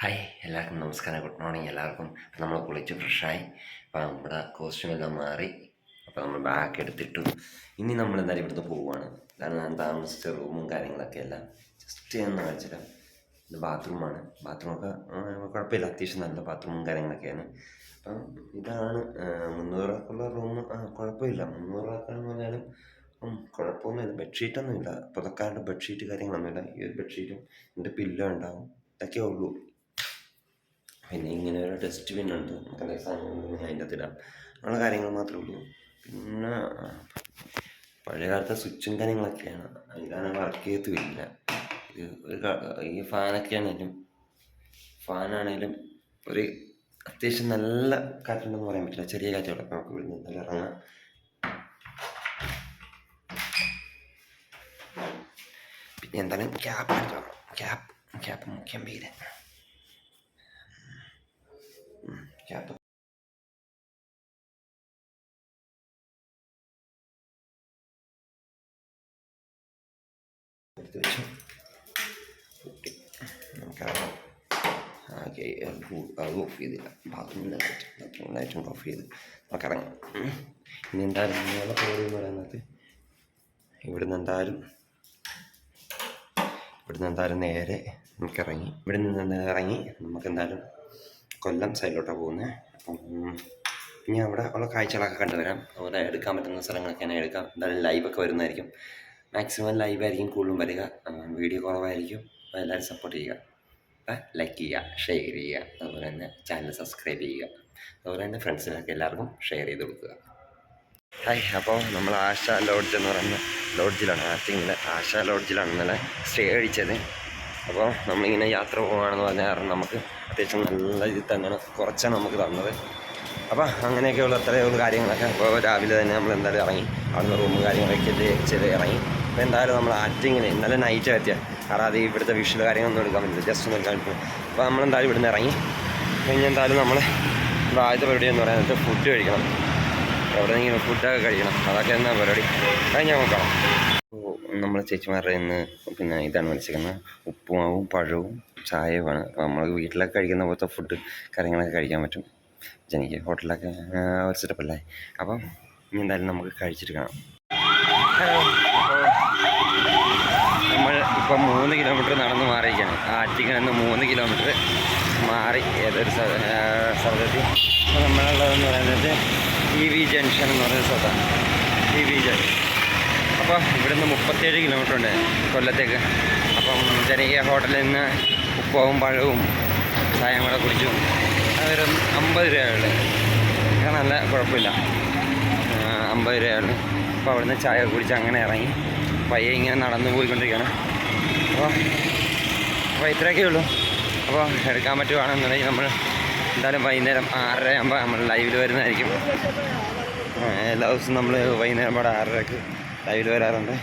Hi എല്ലാവർക്കും നമസ്കാരം. Good morning എല്ലാവർക്കും. നമ്മൾ കുളിച്ച് ഫ്രഷായി അപ്പം നമ്മുടെ കോസ്റ്റ്യൂം എല്ലാം മാറി. അപ്പം നമ്മൾ ബാഗ് എടുത്തിട്ടു. ഇനി നമ്മൾ എന്തായാലും ഇവിടുന്ന് പോവുകയാണ് കാരണം ഞാൻ താമസിച്ച റൂമും കാര്യങ്ങളൊക്കെ എല്ലാം. ജസ്റ്റ് ഒന്ന് വെച്ചാൽ ഇത് ബാത്റൂമാണ് ബാത്റൂമൊക്കെ കുഴപ്പമില്ല. അത്യാവശ്യം നല്ല ബാത്റൂമും കാര്യങ്ങളൊക്കെയാണ്. അപ്പം ഇതാണ് മുന്നൂറൊക്കെയുള്ള റൂം കുഴപ്പമില്ല. മുന്നൂറൊക്കെ എന്ന് പറഞ്ഞാലും കുഴപ്പമൊന്നുമില്ല. ബെഡ്ഷീറ്റൊന്നുമില്ല പുതക്കാരുടെ ബെഡ്ഷീറ്റ് കാര്യങ്ങളൊന്നുമില്ല. ഈ ഒരു ബെഡ്ഷീറ്റും എന്റെ പില്ലോ ഉണ്ടാവും. ഇതൊക്കെ ഉള്ളൂ. പിന്നെ ഇങ്ങനെ ഒരു ഡസ്റ്റ്ബിൻ ഉണ്ട്. നമുക്ക് എന്തെങ്കിലും സാധനങ്ങൾ അതിന്റെ അകത്തിടാം അങ്ങനെയുള്ള കാര്യങ്ങൾ മാത്രമേ ഉള്ളൂ. പിന്നെ പഴയ കാലത്തെ സ്വിച്ചും കാര്യങ്ങളൊക്കെയാണ്. ഇതാണ് വർക്ക് ചെയ്യത്തുമില്ല ഇത് ഒരു ഈ ഫാനൊക്കെ ആണെങ്കിലും ഫാനാണെങ്കിലും ഒരു അത്യാവശ്യം നല്ല കാറ്റുണ്ടെന്ന് പറയാൻ പറ്റില്ല. ചെറിയ കാറ്റുകളൊക്കെ നമുക്ക് ഇവിടുന്ന് എന്തായാലും ഇറങ്ങാം. പിന്നെ എന്തായാലും ക്യാപ്പ് ക്യാപ്പ് ക്യാപ്പ് മുഖ്യം പേര് ക്യാപ്പ് എടുത്ത്. ഇനി എന്തായാലും നിങ്ങളെ പോയി എന്ന് പറയുന്നത് ഇവിടുന്ന് എന്തായാലും ഇവിടുന്ന് എന്തായാലും നേരെ ഇവിടെ നിന്ന് ഇറങ്ങി നമുക്ക് എന്തായാലും കൊല്ലം സൈഡിലോട്ടാണ് പോകുന്നത് അപ്പം ഇനി അവിടെ ഉള്ള കാഴ്ചകളൊക്കെ കണ്ടുവരാം അതുപോലെ എടുക്കാൻ പറ്റുന്ന സ്ഥലങ്ങളൊക്കെ ഞാൻ എടുക്കാം. എന്തായാലും ലൈവൊക്കെ വരുന്നതായിരിക്കും. മാക്സിമം ലൈവായിരിക്കും കൂടുതലും വരിക. വീഡിയോ കുറവായിരിക്കും. അപ്പോൾ എല്ലാവരും സപ്പോർട്ട് ചെയ്യുക. ലൈക്ക് ചെയ്യുക ഷെയർ ചെയ്യുക. അതുപോലെ തന്നെ ചാനൽ സബ്സ്ക്രൈബ് ചെയ്യുക. അതുപോലെ തന്നെ ഫ്രണ്ട്സിനൊക്കെ എല്ലാവർക്കും ഷെയർ ചെയ്ത് കൊടുക്കുക. ഹായ് അപ്പോൾ നമ്മൾ ആശ ലോഡ്ജ് എന്ന് പറയുന്ന ലോഡ്ജിലാണ് ആറ്റിങ്ങിൽ ആശ ലോഡ്ജിലാണ് ഇന്നലെ സ്റ്റേ അടിച്ചത്. അപ്പോൾ നമ്മളിങ്ങനെ യാത്ര പോകുകയാണെന്ന് പറഞ്ഞാൽ കാരണം നമുക്ക് അത്യാവശ്യം നല്ല ഇതിൽ തന്നെയാണ് കുറച്ചാണ് നമുക്ക് തന്നത്. അപ്പോൾ അങ്ങനെയൊക്കെയുള്ള അത്രയുള്ള കാര്യങ്ങളൊക്കെ. അപ്പോൾ രാവിലെ തന്നെ നമ്മൾ എന്തായാലും ഇറങ്ങി. അവിടുന്ന് റൂമും കാര്യങ്ങളൊക്കെ ചെയ്ത് ഇറങ്ങി. അപ്പോൾ എന്തായാലും നമ്മൾ ആറ്റിങ്ങിൽ ഇന്നലെ നൈറ്റ് പറ്റിയ കാരണം അത് ഇവിടുത്തെ വിഷ്വൽ കാര്യങ്ങളൊന്നും എടുക്കാൻ പറ്റില്ല. ജസ്റ്റ് ഒന്ന് എടുക്കാൻ പറ്റില്ല. അപ്പോൾ നമ്മളെന്തായാലും ഇവിടുന്ന് ഇറങ്ങി. കഴിഞ്ഞ് എന്തായാലും നമ്മൾ ആദ്യത്തെ പരിപാടി എന്ന് പറയുന്നത് ഫുഡ് കഴിക്കണം. എവിടെയെങ്കിലും ഫുഡൊക്കെ കഴിക്കണം. അതൊക്കെ എന്താ പരിപാടി? കഴിഞ്ഞാൽ ഞാൻ നമ്മൾ ചേച്ചിമാരുടെ ഇന്ന് പിന്നെ ഇതാണ് മേടിച്ചിരിക്കുന്നത് ഉപ്പുമാവും പഴവും ചായയുമാണ്. നമ്മൾ വീട്ടിലൊക്കെ കഴിക്കുന്ന പോലത്തെ ഫുഡ് കാര്യങ്ങളൊക്കെ കഴിക്കാൻ പറ്റും. ജനിക്ക് ഹോട്ടലിലൊക്കെ ഒരു സെറ്റപ്പല്ലേ അപ്പം ഇനി എന്തായാലും നമുക്ക് കഴിച്ചിട്ട് നമ്മൾ ഇപ്പം മൂന്ന് കിലോമീറ്റർ നടന്ന് മാറിയിരിക്കുകയാണ്. ആറ്റിക്കൽ നിന്ന് മൂന്ന് കിലോമീറ്റർ മാറി ഏതൊരു സ്ഥലത്തെത്തി. നമ്മളുള്ളതെന്ന് പറയുന്നത് ഇ വി ജംഗ്ഷൻ എന്ന് പറയുന്ന സ്ഥലത്താണ്. ഇ വി ജംഗ്ഷൻ അപ്പോൾ ഇവിടുന്ന് മുപ്പത്തേഴ് കിലോമീറ്റർ ഉണ്ട് കൊല്ലത്തേക്ക്. അപ്പം ജനകീയ ഹോട്ടലിൽ നിന്ന് ഉപ്പവും പഴവും ചായം കൂടെ കുടിച്ചു അതൊരു അമ്പത് രൂപയുള്ളു നല്ല കുഴപ്പമില്ല. അമ്പത് രൂപയുള്ളു അപ്പോൾ അവിടുന്ന് ചായ കുടിച്ച് അങ്ങനെ ഇറങ്ങി. പയ്യെ ഇങ്ങനെ നടന്നു പോയിക്കൊണ്ടിരിക്കുകയാണ്. അപ്പോൾ അപ്പോൾ ഇത്രയൊക്കെ ഉള്ളൂ. അപ്പോൾ എടുക്കാൻ പറ്റുവാണെന്നുണ്ടെങ്കിൽ നമ്മൾ എന്തായാലും വൈകുന്നേരം ആറര ആകുമ്പോൾ നമ്മൾ ലൈവിൽ വരുന്നതായിരിക്കും. എല്ലാ ദിവസവും നമ്മൾ വൈകുന്നേരം പാടെ ആറരക്ക് ലൈവിൽ വരാറുണ്ട്.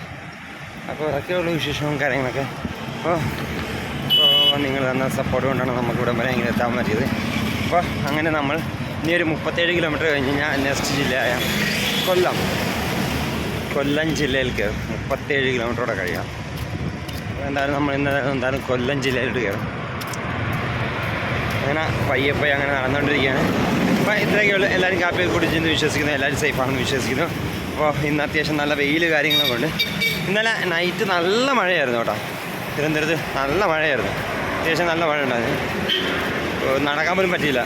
അപ്പോൾ അതൊക്കെയുള്ള വിശേഷവും കാര്യങ്ങളൊക്കെ. അപ്പോൾ നിങ്ങൾ തന്ന സപ്പോർട്ട് കൊണ്ടാണ് നമുക്ക് ഇവിടെ വരെ ഇങ്ങനെ എത്താൻ പറ്റിയത്. അപ്പോൾ അങ്ങനെ നമ്മൾ ഇനി ഒരു മുപ്പത്തേഴ് കിലോമീറ്റർ കഴിഞ്ഞ് ഞാൻ നെക്സ്റ്റ് ജില്ലയായ കൊല്ലം. കൊല്ലം ജില്ലയിൽ കയറും മുപ്പത്തേഴ് കിലോമീറ്ററോടെ കഴിയണം. എന്തായാലും നമ്മൾ ഇന്ന് എന്തായാലും കൊല്ലം ജില്ലയിലോട്ട് കയറും. അങ്ങനെ പയ്യെ പയ്യെ അങ്ങനെ നടന്നുകൊണ്ടിരിക്കുകയാണ്. അപ്പോൾ ഇത്രയൊക്കെയുള്ളൂ എല്ലാവരും കാപ്പി കുടിച്ചെന്ന് വിശ്വസിക്കുന്നു. എല്ലാവരും സേഫാണെന്ന് വിശ്വസിക്കുന്നു. അപ്പോൾ ഇന്ന് അത്യാവശ്യം നല്ല വെയിൽ കാര്യങ്ങളൊക്കെ ഉണ്ട്. ഇന്നലെ നൈറ്റ് നല്ല മഴയായിരുന്നു കേട്ടോ. തിരുവനന്തപുരത്ത് നല്ല മഴയായിരുന്നു. അത്യാവശ്യം നല്ല മഴ ഉണ്ടായിരുന്നു. നടക്കാൻ പോലും പറ്റിയില്ല.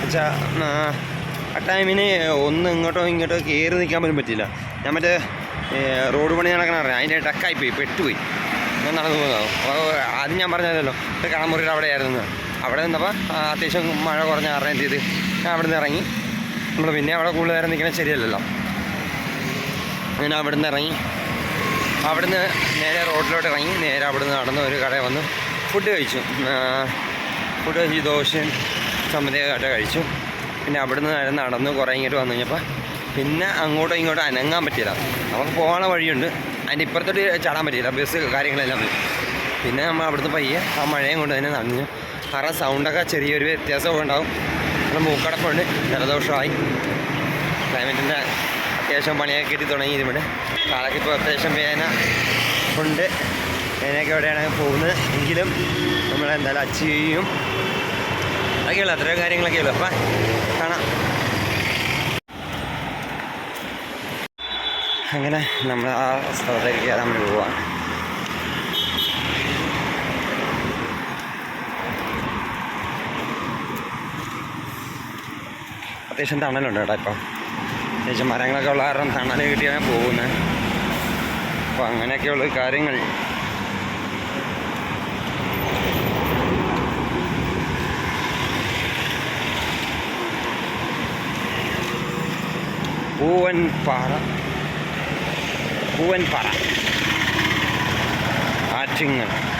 വെച്ചാൽ ആ ടൈമിന് ഒന്ന് ഇങ്ങോട്ടോ ഇങ്ങോട്ടോ കയറി നിൽക്കാൻ പോലും പറ്റിയില്ല. ഞാൻ മറ്റേ റോഡ് പണി നടക്കണ അറിയാം? അതിന്റെ ടക്കായി പോയി പെട്ടുപോയി. ഞാൻ നടന്നു പോകുന്നതാവും ആദ്യം ഞാൻ പറഞ്ഞതല്ലോ ഇത് കണമുറിയുടെ അവിടെ ആയിരുന്നു അവിടെ നിന്നപ്പോൾ അത്യാവശ്യം മഴ കുറഞ്ഞ എന്ത് ചെയ്ത്? ഞാൻ അവിടെ നിന്ന് ഇറങ്ങി. നമ്മൾ പിന്നെ അവിടെ കൂടുതൽ നേരം ശരിയല്ലല്ലോ. അങ്ങനെ അവിടെ നിന്ന് ഇറങ്ങി. അവിടുന്ന് നേരെ റോഡിലോട്ട് ഇറങ്ങി. നേരെ അവിടുന്ന് നടന്ന് ഒരു കടയിൽ വന്ന്. ഫുഡ് കഴിച്ചു. ഫുഡ് കഴിച്ച് ദോശയും ചമ്മന്തിയൊക്കെ കഴിച്ചു. പിന്നെ അവിടുന്ന് നേരെ നടന്ന് കുറേ ഇങ്ങോട്ട് വന്നു കഴിഞ്ഞപ്പോൾ പിന്നെ അങ്ങോട്ടും ഇങ്ങോട്ടും അനങ്ങാൻ പറ്റിയില്ല. നമുക്ക് പോകാനുള്ള വഴിയുണ്ട്. അതിന്റെ ഇപ്പുറത്തോട്ട് ചാടാൻ പറ്റിയില്ല. ബസ് കാര്യങ്ങളെല്ലാം പോയി. പിന്നെ നമ്മൾ അവിടുന്ന് പയ്യെ ആ മഴയും കൊണ്ട് തന്നെ നനഞ്ഞു. കാരണം സൗണ്ടൊക്കെ ചെറിയൊരു വ്യത്യാസമൊക്കെ ഉണ്ടാവും. നമ്മൾ മൂക്കടപ്പുണ്ട്. ജലദോഷമായി. ക്ലൈമറ്റിന്റെ അത്യാവശ്യം പണിയൊക്കെ കിട്ടി തുടങ്ങി ഇവിടെ കാലൊക്കെ ഇപ്പോൾ അത്യാവശ്യം വേന ഉണ്ട്. വേനയൊക്കെ എവിടെയാണ് പോകുന്നത്? എങ്കിലും നമ്മളെന്തായാലും അച്ചീവ് അതൊക്കെയുള്ളൂ. അത്രയും കാര്യങ്ങളൊക്കെ ഉള്ളൂ. അപ്പം കാണാം. അങ്ങനെ നമ്മൾ ആ സ്ഥലത്തേക്ക് കയറാൻ വേണ്ടി പോവാണ്. അത്യാവശ്യം തണലുണ്ട് കേട്ടോ ഇപ്പം. അത്യാവശ്യം മരങ്ങളൊക്കെ ഉള്ള കാരണം തണൽ കിട്ടിയാണ് പോകുന്നത് അപ്പോൾ അങ്ങനെയൊക്കെയുള്ള കാര്യങ്ങൾ. പൂവൻ പാറ. പൂവൻ പാറ. ആറ്റിങ്ങൽ.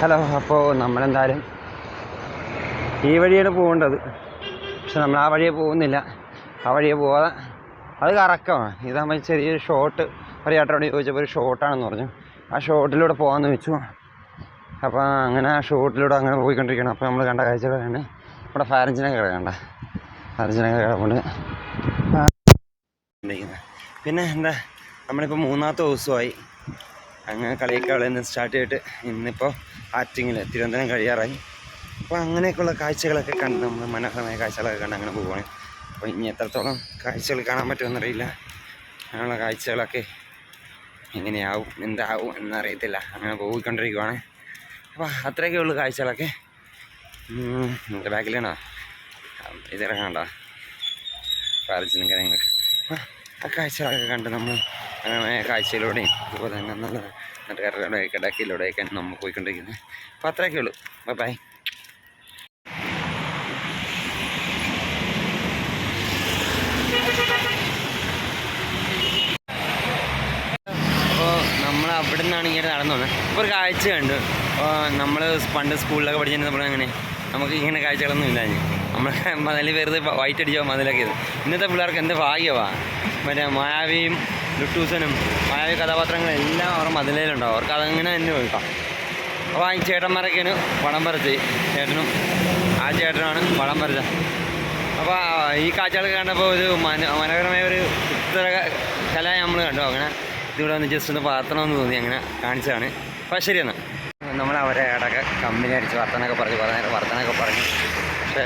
ഹലോ അപ്പോൾ നമ്മളെന്തായാലും ഈ വഴിയാണ് പോകേണ്ടത്. പക്ഷെ നമ്മൾ ആ വഴിയെ പോകുന്നില്ല. ആ വഴിയെ പോകാതെ അത് കറക്കമാണ് ഇതാകുമ്പോൾ ചെറിയൊരു ഷോട്ട് ഒരു ചേട്ടനോട് ചോദിച്ചപ്പോൾ ഒരു ഷോട്ടാണെന്ന് പറഞ്ഞു. ആ ഷോട്ടിലൂടെ പോകാമെന്ന് വെച്ചു. അപ്പോൾ അങ്ങനെ ആ ഷോട്ടിലൂടെ അങ്ങനെ പോയിക്കൊണ്ടിരിക്കണം അപ്പോൾ നമ്മൾ കണ്ട കാഴ്ചകളാണ് ഇവിടെ ഫയർ എഞ്ചിനൊക്കെ കിടക്കണ്ട ഫാരഞ്ചിനൊക്കെ കിടപ്പുണ്ട്. പിന്നെ എന്താ? നമ്മളിപ്പോൾ മൂന്നാമത്തെ ദിവസമായി. അങ്ങനെ കളിയൊക്കെ അവിടെ നിന്ന് സ്റ്റാർട്ട് ചെയ്തിട്ട് ഇന്നിപ്പോൾ ആറ്റിങ്ങിൽ തിരുവനന്തപുരം കഴിയാറായി. അപ്പോൾ അങ്ങനെയൊക്കെയുള്ള കാഴ്ചകളൊക്കെ കണ്ട് നമ്മൾ മനോഹരമായ കാഴ്ചകളൊക്കെ കണ്ട് അങ്ങനെ പോവുകയാണ് അപ്പോൾ ഇനി എത്രത്തോളം കാഴ്ചകൾ കാണാൻ പറ്റുമെന്നറിയില്ല. അങ്ങനെയുള്ള കാഴ്ചകളൊക്കെ എങ്ങനെയാവും എന്താവും എന്നറിയത്തില്ല. അങ്ങനെ പോയിക്കൊണ്ടിരിക്കുവാണ്. അപ്പോൾ അത്രയൊക്കെ ഉള്ളു കാഴ്ചകളൊക്കെ. നിങ്ങളുടെ ബാക്കിലാണോ? ഇതിറങ്ങാണ്ടോ? പാർച്ചിനും കാര്യങ്ങളൊക്കെ ആ, ആ കാഴ്ചകളൊക്കെ കണ്ട് നമ്മൾ അങ്ങനെ കാഴ്ചയിലൂടെയും അതുപോലെ തന്നെ നല്ല നാട്ടുകാരുടെ കിടക്കിലൂടെയൊക്കെയാണ് നമ്മൾ പോയിക്കൊണ്ടിരിക്കുന്നത്. അപ്പോൾ അത്രയൊക്കെ ഉള്ളൂ. ബൈ ബൈ അപ്പോൾ നമ്മൾ അവിടെ നിന്നാണ് ഇങ്ങനെ നടന്നു വന്നത് ഇപ്പോൾ ഒരു കാഴ്ച കണ്ടു. നമ്മൾ പണ്ട് സ്കൂളിലൊക്കെ നമ്മൾ അങ്ങനെ നമുക്ക് ഇങ്ങനെ കാഴ്ചകളൊന്നും ഇല്ല നമ്മൾ മതിൽ വെറുതെ വൈറ്റ് അടിച്ചോ മതിലൊക്കെ ഇത് ഇന്നത്തെ പിള്ളേർക്ക് എന്ത് ഭാഗ്യമാണ് മറ്റേ മായാവിയും ലുട്ടൂസനും മായാവി കഥാപാത്രങ്ങളെല്ലാം അവരുടെ മതിലയിലുണ്ടാവും അവർക്ക് അതങ്ങനെ തന്നെ വെക്കാം അപ്പോൾ ആ ചേട്ടന്മാരൊക്കെയാണ് പടം വരച്ച് ചേട്ടനും ആ ചേട്ടനാണ് പടം വരച്ചത് അപ്പോൾ ഈ കാഴ്ചകളൊക്കെ കണ്ടപ്പോൾ ഒരു മന മനോഹരമായ ഒരു ചിത്ര കല നമ്മൾ കണ്ടു. അങ്ങനെ ഇതിവിടെ ഒന്ന് ജസ്റ്റ് ഒന്ന് വാർത്തണമെന്ന് തോന്നി അങ്ങനെ കാണിച്ചതാണ്. അപ്പോൾ ശരിയെന്നാൽ നമ്മൾ അവരെ ഇടയ്ക്ക് കമ്പനി അടിച്ച് വർത്തനൊക്കെ പറഞ്ഞു നേരം വർത്തനൊക്കെ പറഞ്ഞു. പക്ഷേ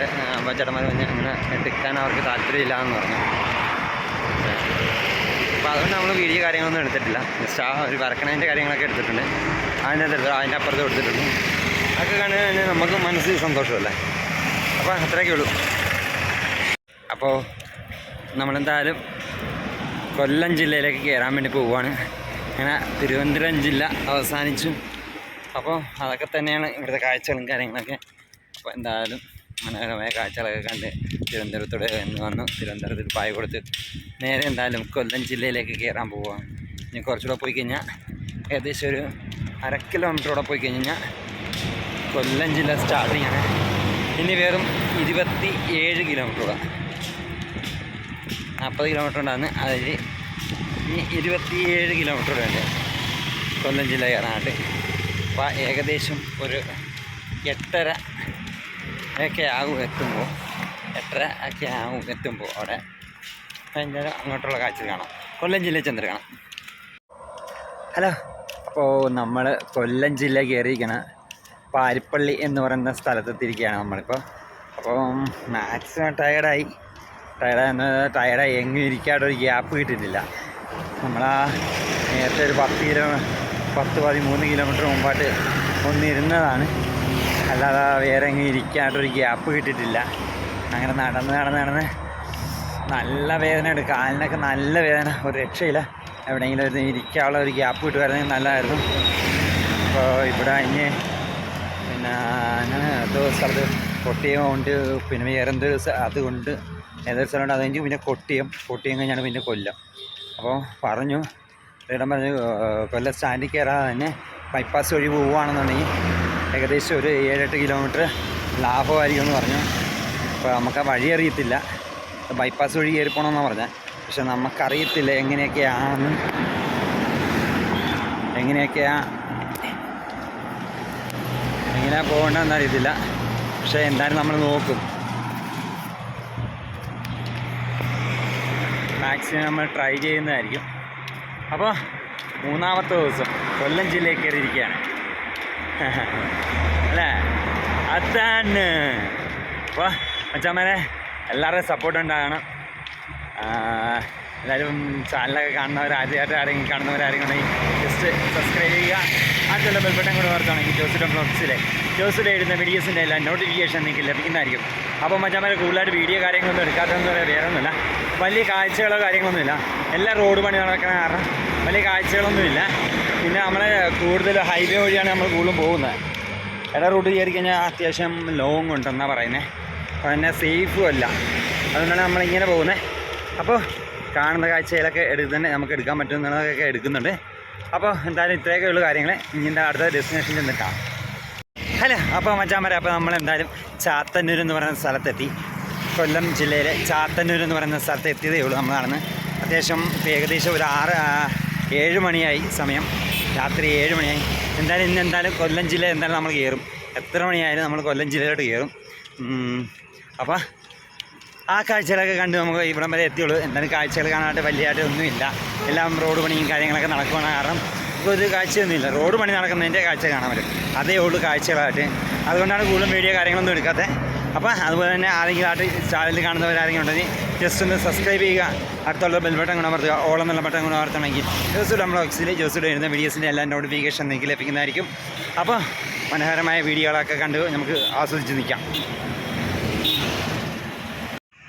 ചേട്ടന്മാർ പറഞ്ഞ് അങ്ങനെ എടുക്കാൻ അവർക്ക് താല്പര്യമില്ല എന്ന് പറഞ്ഞു. അപ്പോൾ അതുകൊണ്ട് നമ്മൾ വീഡിയോ കാര്യങ്ങളൊന്നും എടുത്തിട്ടില്ല. ജസ്റ്റ് ആ ഒരു വരക്കണതിന്റെ കാര്യങ്ങളൊക്കെ എടുത്തിട്ടുണ്ട്. അതിന്റെ എടുത്തിട്ട് അതിന്റെ അപ്പുറത്ത് എടുത്തിട്ടുണ്ട് അതൊക്കെ കണ്ടു കഴിഞ്ഞാൽ നമുക്ക് മനസ്സിൽ സന്തോഷമല്ലേ? അപ്പോൾ അത്രയൊക്കെ ഉള്ളൂ. അപ്പോൾ നമ്മളെന്തായാലും കൊല്ലം ജില്ലയിലേക്ക് കയറാൻ വേണ്ടി പോവുകയാണ്. അങ്ങനെ തിരുവനന്തപുരം ജില്ല അവസാനിച്ചു. അപ്പോൾ അതൊക്കെ തന്നെയാണ് ഇവിടുത്തെ കാഴ്ചകളും കാര്യങ്ങളൊക്കെ. അപ്പോൾ എന്തായാലും മനോഹരമായ കാഴ്ചകളൊക്കെ കണ്ട് തിരുവനന്തപുരത്തോടെ എന്ന് വന്നു. തിരുവനന്തപുരത്തിൽ പായ കൊടുത്ത് നേരെ എന്തായാലും കൊല്ലം ജില്ലയിലേക്ക് കയറാൻ പോവുകയാണ്. ഇനി കുറച്ചുകൂടെ പോയി കഴിഞ്ഞാൽ ഏകദേശം ഒരു അര കിലോമീറ്ററോടെ പോയി കഴിഞ്ഞാൽ കൊല്ലം ജില്ല സ്റ്റാർട്ടിങ്ങാണ്. ഇനി വെറും ഇരുപത്തി ഏഴ് കിലോമീറ്ററോടെ നാൽപ്പത് കിലോമീറ്റർ ഉണ്ടാകുന്ന അതിൽ ഇരുപത്തിയേഴ് കിലോമീറ്റർ ഉണ്ട് കൊല്ലം ജില്ല കയറാനായിട്ട് അപ്പോൾ ഏകദേശം ഒരു എട്ടര ഒക്കെ ആകും എത്തുമ്പോൾ എട്ടര ഒക്കെ ആകും എത്തുമ്പോൾ അവിടെ ഭയങ്കര അങ്ങോട്ടുള്ള കാഴ്ച കാണാം. കൊല്ലം ജില്ലയിൽ ചെന്നിട്ട് കാണാം. ഹലോ. അപ്പോൾ നമ്മൾ കൊല്ലം ജില്ല കയറിയിരിക്കണം പാരിപ്പള്ളി എന്ന് പറയുന്ന സ്ഥലത്തെത്തിയിരിക്കുകയാണ് നമ്മളിപ്പോൾ അപ്പം മാക്സിമം ടയർഡായി ടയർഡായി ടയറായി എങ്ങും ഇരിക്കാതെ ഒരു ഗ്യാപ്പ് കിട്ടിയിട്ടില്ല. നമ്മളാ നേരത്തെ ഒരു പത്ത് കിലോ പത്ത് പതിമൂന്ന് കിലോമീറ്റർ മുമ്പായിട്ട് ഒന്നിരുന്നതാണ് അല്ലാതെ വേറെ എങ്ങും ഒരു ഗ്യാപ്പ് കിട്ടിയിട്ടില്ല. അങ്ങനെ നടന്ന് നടന്ന് നടന്ന് നല്ല വേദനയുണ്ട് കാലിനൊക്കെ നല്ല വേദന. ഒരു രക്ഷയില്ല. എവിടെയെങ്കിലും ഒരു ഇരിക്കാനുള്ള ഒരു ഗ്യാപ്പ് കിട്ടുമായിരുന്നെങ്കിൽ നല്ലതായിരുന്നു. അപ്പോൾ ഇവിടെ ഇനി പിന്നെ അങ്ങനെ ഏതോ സ്ഥലത്ത് പൊട്ടിയ കൊണ്ട് പിന്നെ വേറെന്ത് എന്തോ അതുകൊണ്ട് ഏതൊരു സ്ഥലമുണ്ട് അത് പിന്നെ കൊട്ടിയം. കൊട്ടിയം കഴിഞ്ഞാണ് പിന്നെ കൊല്ലം. അപ്പോൾ പറഞ്ഞു ഇടം പറഞ്ഞു കൊല്ലം സ്റ്റാൻഡിൽ കയറാതെ തന്നെ ബൈപ്പാസ് വഴി പോവുകയാണെന്നുണ്ടെങ്കിൽ ഏകദേശം ഒരു ഏഴെട്ട് കിലോമീറ്റർ ലാഭമായിരിക്കും എന്ന് പറഞ്ഞു. അപ്പോൾ നമുക്ക് ആ വഴി അറിയത്തില്ല. ബൈപ്പാസ് വഴി കയറി പോകണമെന്നാണ് പറഞ്ഞത്. പക്ഷെ നമുക്കറിയത്തില്ല എങ്ങനെയൊക്കെയാണ് എങ്ങനെയൊക്കെയാ എങ്ങനെയാ പോകേണ്ടതെന്ന് അറിയത്തില്ല. പക്ഷേ എന്തായാലും നമ്മൾ നോക്കും. മാക്സിമം നമ്മൾ ട്രൈ ചെയ്യുന്നതായിരിക്കും. അപ്പോൾ മൂന്നാമത്തെ ദിവസം കൊല്ലം ജില്ലയിൽ കയറിയിരിക്കുകയാണ്. അല്ലേ? അതാണ്. അപ്പോൾ അച്ഛമ്മനെ എല്ലാവരുടെയും സപ്പോർട്ട് ഉണ്ടാകണം. എല്ലാവരും ചാനലൊക്കെ കാണുന്നവർ ആദ്യമായിട്ട് ആരെങ്കിലും കാണുന്നവരാരെങ്കിലും ഉണ്ടെങ്കിൽ ജസ്റ്റ് സബ്സ്ക്രൈബ് ചെയ്യുക. ആ ചില ബെൽബട്ടൻ കൂടെ ഓർത്താണെങ്കിൽ ജോസിഡം ബ്ലോഗ്സിലെ ജോസിയുടെ എഴുതുന്ന വീഡിയോസിന്റെ എല്ലാം നോട്ടിഫിക്കേഷൻ നിങ്ങൾക്ക് ലഭിക്കുന്നതായിരിക്കും. അപ്പോൾ മച്ചാമാരെ കൂടുതലായിട്ട് വീഡിയോ കാര്യങ്ങളൊന്നും എടുക്കാത്തതെന്ന് പറയാൻ വേറെ ഒന്നുമില്ല വലിയ കാഴ്ചകളോ കാര്യങ്ങളൊന്നുമില്ല. എല്ലാ റോഡ് പണി നടക്കുന്ന കാരണം വലിയ കാഴ്ചകളൊന്നുമില്ല. പിന്നെ നമ്മൾ കൂടുതൽ ഹൈവേ വഴിയാണ് നമ്മൾ കൂടുതലും പോകുന്നത്. ഇട റൂട്ട് കയറി കഴിഞ്ഞാൽ അത്യാവശ്യം ലോങ് ഉണ്ടെന്നാണ് പറയുന്നത് അപ്പോൾ തന്നെ സേഫും അല്ല. അതുകൊണ്ടാണ് നമ്മളിങ്ങനെ പോകുന്നത് അപ്പോൾ കാണുന്ന കാഴ്ചയിലൊക്കെ എടുത്ത് തന്നെ നമുക്ക് എടുക്കാൻ പറ്റുന്നതൊക്കെ എടുക്കുന്നുണ്ട്. അപ്പോൾ എന്തായാലും ഇത്രയൊക്കെ ഉള്ള കാര്യങ്ങൾ ഇനി അടുത്ത ഡെസ്റ്റിനേഷൻ ചെന്നിട്ടാണ് ഹലോ അപ്പോൾ മച്ചാമര അപ്പോൾ നമ്മൾ എന്തായാലും ചാത്തന്നൂർ എന്ന് പറയുന്ന സ്ഥലത്തെത്തി. കൊല്ലം ജില്ലയിലെ ചാത്തന്നൂർ എന്ന് പറയുന്ന സ്ഥലത്ത് എത്തിയതേ ഉള്ളൂ നടന്ന് അത്യാവശ്യം ഏകദേശം ഒരു ആറ് ഏഴ് മണിയായി സമയം. രാത്രി ഏഴ് മണിയായി. എന്തായാലും ഇന്ന് എന്തായാലും കൊല്ലം ജില്ല എന്തായാലും നമ്മൾ കയറും. എത്ര മണിയായാലും നമ്മൾ കൊല്ലം ജില്ലയിലോട്ട് കയറും. അപ്പോൾ ആ കാഴ്ചകളൊക്കെ കണ്ട് നമുക്ക് ഇവിടം വരെ എത്തിയുള്ളൂ. എന്തായാലും കാഴ്ചകൾ കാണാനായിട്ട് വലിയതായിട്ട് ഒന്നുമില്ല. എല്ലാം റോഡ് പണിയും കാര്യങ്ങളൊക്കെ നടക്കുകയാണ് കാരണം ഒരു കാഴ്ചയൊന്നുമില്ല റോഡ് പണി നടക്കുന്നതിന്റെ കാഴ്ച കാണാൻ പറ്റും. അതേ ഉള്ളൂ കാഴ്ചകളായിട്ട്. അതുകൊണ്ടാണ് കൂടുതലും വീഡിയോ കാര്യങ്ങളൊന്നും എടുക്കാത്തത് അപ്പോൾ അതുപോലെ തന്നെ ആരെങ്കിലും ആയിട്ട് ചാനലിൽ കാണുന്നവരാരെങ്കിലും ഉണ്ടെങ്കിൽ ജസ്റ്റ് ഒന്ന് സബ്സ്ക്രൈബ് ചെയ്യുക. അടുത്തുള്ള ബെൽബട്ടൺ ഗുണം അമർത്തുക. ഓളം എന്നുള്ള ബട്ടൺ ഗുണം അമർത്തണമെങ്കിൽ നമ്മുടെ ബ്ലോഗ്സിൽ ജോസുഡ് വരുന്ന വീഡിയോസിന്റെ എല്ലാ നോട്ടിഫിക്കേഷൻ നിങ്ങൾക്ക് ലഭിക്കുന്നതായിരിക്കും. അപ്പോൾ മനോഹരമായ വീഡിയോകളൊക്കെ കണ്ട് നമുക്ക് ആസ്വദിച്ച് നിൽക്കാം.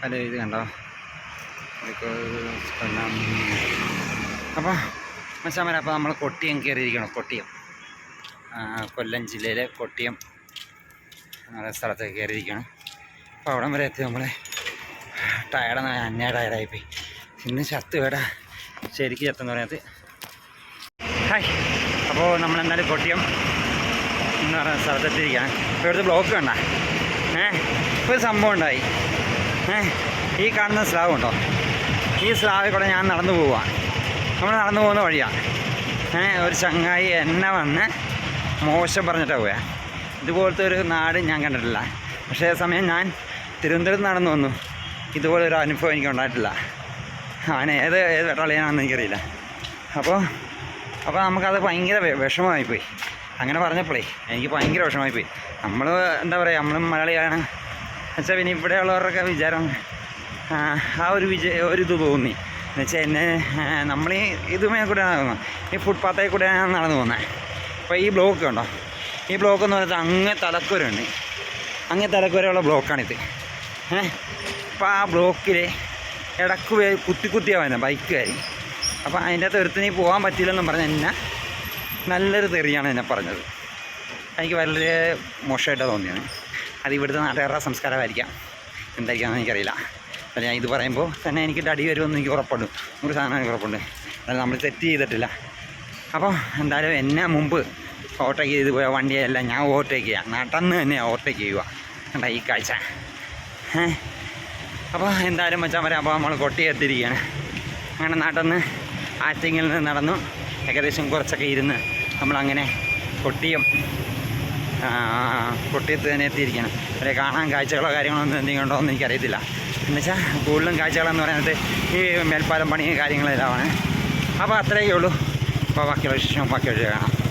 ഹലോ ഇത് കണ്ടോ? അപ്പോൾ മച്ചാമര അപ്പോൾ നമ്മൾ കൊട്ടിയം കയറിയിരിക്കണം കൊട്ടിയം. കൊല്ലം ജില്ലയിലെ കൊട്ടിയം എന്ന സ്ഥലത്തേക്ക് കയറിയിരിക്കണം അപ്പോൾ അവിടം വരെ എത്തി നമ്മൾ ടയർഡ് അന്യ ടയർഡായിപ്പോയി ഇന്ന് ചത്ത് വേടാ ശരിക്ക് ചത്തെന്ന് പറയുന്നത് ഹായ് അപ്പോൾ നമ്മളെന്തായാലും കൊട്ടിയം എന്ന് പറയുന്ന സ്ഥലത്തെത്തിയിരിക്കുകയാണ് ഇപ്പോൾ ഇവിടുത്തെ ബ്ലോക്ക് കണ്ട. ഏ ഒരു സംഭവം ഉണ്ടായി. ഏ ഈ കാണുന്ന സ്ലാവ് ഉണ്ടോ? ഈ സ്ലാവിൽ കൂടെ ഞാൻ നടന്നു പോവുക നമ്മൾ നടന്നു പോകുന്ന വഴിയാണ്. ഒരു ചങ്ങായി എന്നെ വന്ന് മോശം പറഞ്ഞിട്ടാണ് പോയാ. ഇതുപോലത്തെ ഒരു നാട് ഞാൻ കണ്ടിട്ടില്ല. പക്ഷേ സമയം ഞാൻ തിരുവനന്തപുരത്ത് നടന്നു വന്നു. ഇതുപോലെ ഒരു അനുഭവം എനിക്ക് ഉണ്ടായിട്ടില്ല. അവൻ ഏത് ഏത് വെട്ടാളിയാണെന്ന് എനിക്കറിയില്ല. അപ്പോൾ അപ്പോൾ നമുക്കത് ഭയങ്കര വിഷമമായിപ്പോയി. അങ്ങനെ പറഞ്ഞപ്പോഴേ എനിക്ക് ഭയങ്കര വിഷമമായിപ്പോയി. നമ്മൾ എന്താ പറയുക നമ്മളും മലയാളിയാണ് വെച്ചാൽ പിന്നെ ഇവിടെയുള്ളവരുടെയൊക്കെ വിചാരം ആ ഒരു വിജയ ഒരു ഇത് തോന്നി. എന്നുവെച്ചാൽ എന്നെ നമ്മൾ ഈ ഇതുമേ കൂടെയാണ് നടന്നു. ഈ ഫുട്പാത്തേ കൂടെയാണ് നടന്നു പോകുന്നത് അപ്പോൾ ഈ ബ്ലോക്ക് ഉണ്ടോ ഈ ബ്ലോക്ക് എന്ന് പറയുന്നത് അങ്ങേ തലക്കുരുണ്ട് അങ്ങേ തലക്കുരയുള്ള ബ്ലോക്കാണിത് അപ്പോൾ ആ ബ്ലോക്കിൽ ഇടയ്ക്ക് പോയി കുത്തി കുത്തിയാണ് ബൈക്കുകാർ അപ്പോൾ അതിന്റെ അകത്ത് ഒരുത്തിനി പോകാൻ പറ്റില്ലെന്നും പറഞ്ഞ് എന്നെ നല്ലൊരു തെറിയാണ് എന്നെ പറഞ്ഞത്. എനിക്ക് വളരെ മോശമായിട്ടാണ് തോന്നിയത്. അത് ഇവിടുത്തെ നാട്ടുകാരുടെ സംസ്കാരമായിരിക്കാം. എന്തായിരിക്കാമെന്ന് എനിക്കറിയില്ല. അപ്പോൾ ഞാൻ ഇത് പറയുമ്പോൾ തന്നെ എനിക്ക് അടി വരുമെന്ന് എനിക്ക് ഉറപ്പുണ്ട്. ഒരു സാധനം എനിക്ക് ഉറപ്പുണ്ട്. അതായത് നമ്മൾ തെറ്റ് ചെയ്തിട്ടില്ല. അപ്പോൾ എന്തായാലും എന്നെ മുമ്പ് ഓവർടേക്ക് ചെയ്ത് പോയ വണ്ടിയല്ല ഞാൻ ഓവർടേക്ക് ചെയ്യുക നടന്ന് തന്നെ ഓവർടേക്ക് ചെയ്യുക. കണ്ട ഈ കാഴ്ച. അപ്പോൾ എന്തായാലും മച്ചാൻ വരാം അപ്പോൾ നമ്മൾ കൊട്ടി എത്തിയിരിക്കുകയാണ് അങ്ങനെ നടന്ന് ആറ്റിങ്ങിൽ നിന്ന് നടന്നു ഏകദേശം കുറച്ചൊക്കെ ഇരുന്ന് നമ്മളങ്ങനെ കൊട്ടിയം കൊട്ടിയത്ത് തന്നെ എത്തിയിരിക്കുകയാണ് അവരെ കാണാൻ കാഴ്ചകളോ കാര്യങ്ങളോ ഒന്നും എന്തെങ്കിലും ഉണ്ടോ എന്ന് എനിക്കറിയത്തില്ല. എന്നുവെച്ചാൽ കൂടുതലും കാഴ്ചകളെന്ന് പറയുന്നത് ഈ മേൽപ്പാലം പണി കാര്യങ്ങളെല്ലാമാണ്. അപ്പോൾ അത്രയൊക്കെ ഉള്ളൂ അപ്പോൾ ബാക്കിയുള്ള വിശേഷം ബാക്കിയുള്ള കാണാം.